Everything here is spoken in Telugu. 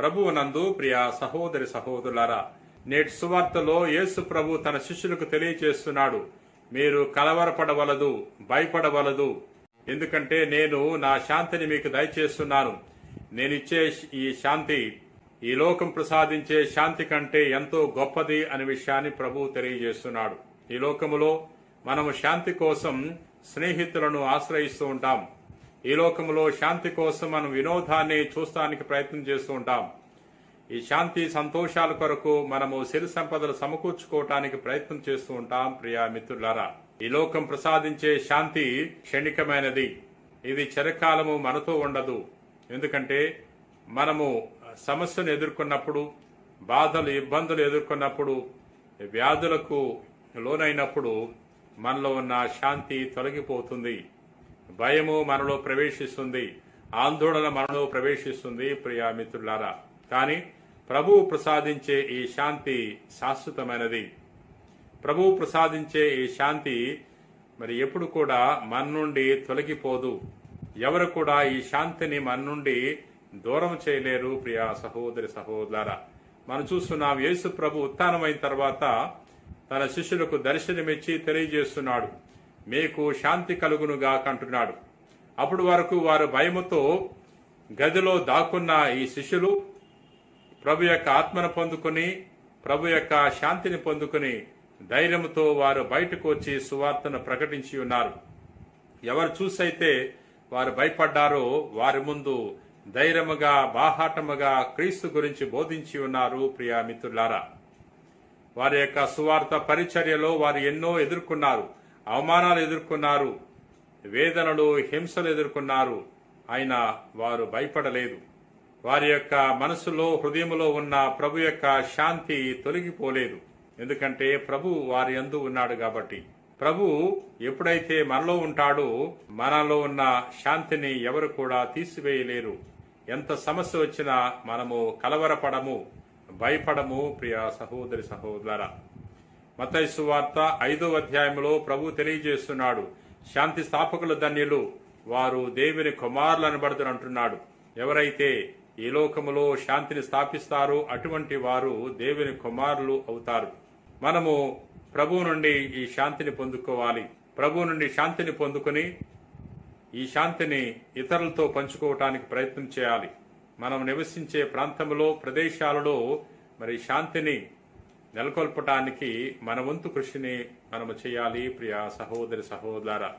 ప్రభువునందు ప్రియ సహోదరి సహోదరులారా నేటి సువార్తలో యేసు ప్రభు తన శిష్యులకు తెలియజేస్తున్నాడు. మీరు కలవరపడవలదు భయపడవలదు. ఎందుకంటే నేను నా శాంతిని మీకు దయచేస్తున్నాను. నేనిచ్చే ఈ శాంతి ఈ లోకం ప్రసాదించే శాంతి కంటే ఎంతో గొప్పది అనే విషయాన్ని ప్రభు తెలియజేస్తున్నాడు. ఈ లోకములో మనము శాంతి కోసం స్నేహితులను ఆశ్రయిస్తూ ఉంటాం. ఈ లోకములో శాంతి కోసం మనం వినోదాన్ని చూస్తానికి ప్రయత్నం చేస్తూ ఉంటాం. ఈ శాంతి సంతోషాల కొరకు మనము సిరి సంపదలు సమకూర్చుకోవటానికి ప్రయత్నం చేస్తూ ఉంటాం ప్రియా మిత్రులారా. ఈ లోకం ప్రసాదించే శాంతి క్షణికమైనది. ఇది చిరకాలము మనతో ఉండదు. ఎందుకంటే మనము సమస్యను ఎదుర్కొన్నప్పుడు బాధలు ఇబ్బందులు ఎదుర్కొన్నప్పుడు వ్యాధులకు లోనైనప్పుడు మనలో ఉన్న శాంతి తొలగిపోతుంది. భయము మనలో ప్రవేశిస్తుంది. ఆందోళన మనలో ప్రవేశిస్తుంది ప్రియా మిత్రులారా. కానీ ప్రభువు ప్రసాదించే ఈ శాంతి శాశ్వతమైనది. ప్రభువు ప్రసాదించే ఈ శాంతి మరి ఎప్పుడు కూడా మన నుండి తొలగిపోదు. ఎవరు కూడా ఈ శాంతిని మన నుండి దూరం చేయలేరు ప్రియా సహోదరి సహోదరా మనం చూస్తున్నాం యేసు ప్రభు ఉత్థానమైన తర్వాత తన శిష్యులకు దర్శనమిచ్చి తెలియజేస్తున్నాడు. మీకు శాంతి కలుగునుగా కంటున్నాడు అప్పుడు వరకు వారు భయముతో గదిలో దాక్కున్న ఈ శిష్యులు ప్రభు యొక్క ఆత్మను పొందుకుని ప్రభు యొక్క శాంతిని పొందుకుని ధైర్యంతో వారు బయటకు వచ్చి సువార్తను ప్రకటించి ఉన్నారు. ఎవరు చూసైతే వారు భయపడ్డారో వారి ముందు ధైర్యముగా బాహాటముగా క్రీస్తు గురించి బోధించి ఉన్నారు ప్రియా మిత్రులారా. వారి యొక్క సువార్త పరిచర్యలో వారు ఎన్నో ఎదుర్కొన్నారు. అవమానాలు ఎదుర్కొన్నారు వేదనలు హింసలు ఎదుర్కొన్నారు. అయినా వారు భయపడలేదు. వారి యొక్క మనసులో హృదయంలో ఉన్న ప్రభు యొక్క శాంతి తొలగిపోలేదు. ఎందుకంటే ప్రభు వారి అందు ఉన్నాడు కాబట్టి. ప్రభు ఎప్పుడైతే మనలో ఉంటాడో మనలో ఉన్న శాంతిని ఎవరు కూడా తీసివేయలేరు. ఎంత సమస్య వచ్చినా మనము కలవరపడము భయపడము ప్రియ సహోదరి సహోదర. మతైసు వార్త ఐదో అధ్యాయంలో ప్రభు తెలియజేస్తున్నాడు. శాంతి స్థాపకుల ధన్యులు వారు దేవుని కుమారులను అనబడుతున్నారు అంటున్నాడు ఎవరైతే ఈ లోకములో శాంతిని స్థాపిస్తారో అటువంటి వారు దేవుని కుమారులు అవుతారు. మనము ప్రభు నుండి ఈ శాంతిని పొందుకోవాలి. ప్రభు నుండి శాంతిని పొందుకుని ఈ శాంతిని ఇతరులతో పంచుకోవటానికి ప్రయత్నం చేయాలి. మనం నివసించే ప్రాంతంలో ప్రదేశాలలో మరి శాంతిని నెలకొల్పటానికి మన వంతు కృషిని మనము చేయాలి ప్రియ సహోదరి సహోదర.